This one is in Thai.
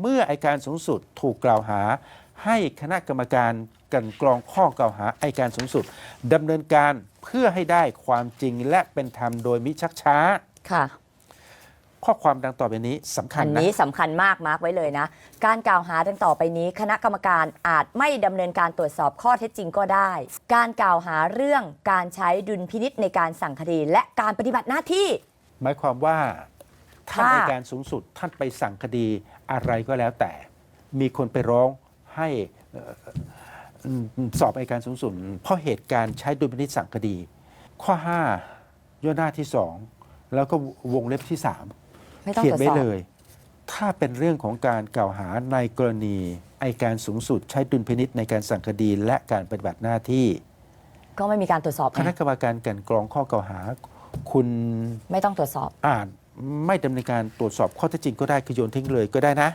เมื่ออัยการสูงสุดถูกกล่าวหา ให้คณะกรรมการกลันกรองข้อกล่าวหาอัยการสูงสุดดำเนินการเพื่อให้ได้ความจริงและเป็นธรรมโดยมิชักช้า ค่ะ ข้อความดังต่อไปนี้สำคัญอันนะ นี้สำคัญมากมาร์กไว้เลยนะ การกล่าวหาดังต่อไปนี้ คณะกรรมการอาจไม่ดำเนินการตรวจสอบข้อเท็จจริงก็ได้ การกล่าวหาเรื่องการใช้ดุลพินิษในการสั่งคดี และการปฏิบัติหน้าที่ หมายความว่า ท่านค่ะอัยการสูงสุดท่านไปสั่งคดีอะไรก็แล้วแต่ มีคนไปร้องให้เอ่ออืมสอบอัยการสูงสุดเพราะเหตุการณ์ใช้ดุลพินิจสั่งคดี ข้อ 5ย่อหน้าที่ 2 แล้วก็วงเล็บที่3ไม่ต้องเขียตนรวจไว้สอบเลย ถ้าเป็นเรื่องของการกล่าวหาในกรณีอัยการสูงสุดใช้ดุลพินิษในการสั่งคดีและการปฏิบัติหน้าที่ ก็ไม่มีการตรวจสอบคณะไงกรรมการกลันกรองข้อกล่าวหา คุณไม่ต้องตรวจสอบอาจ ไม่ดำเนินการตรวจสอบข้อเท็จจริงก็ได้คือโยนทิ้งเลยก็ได้นะ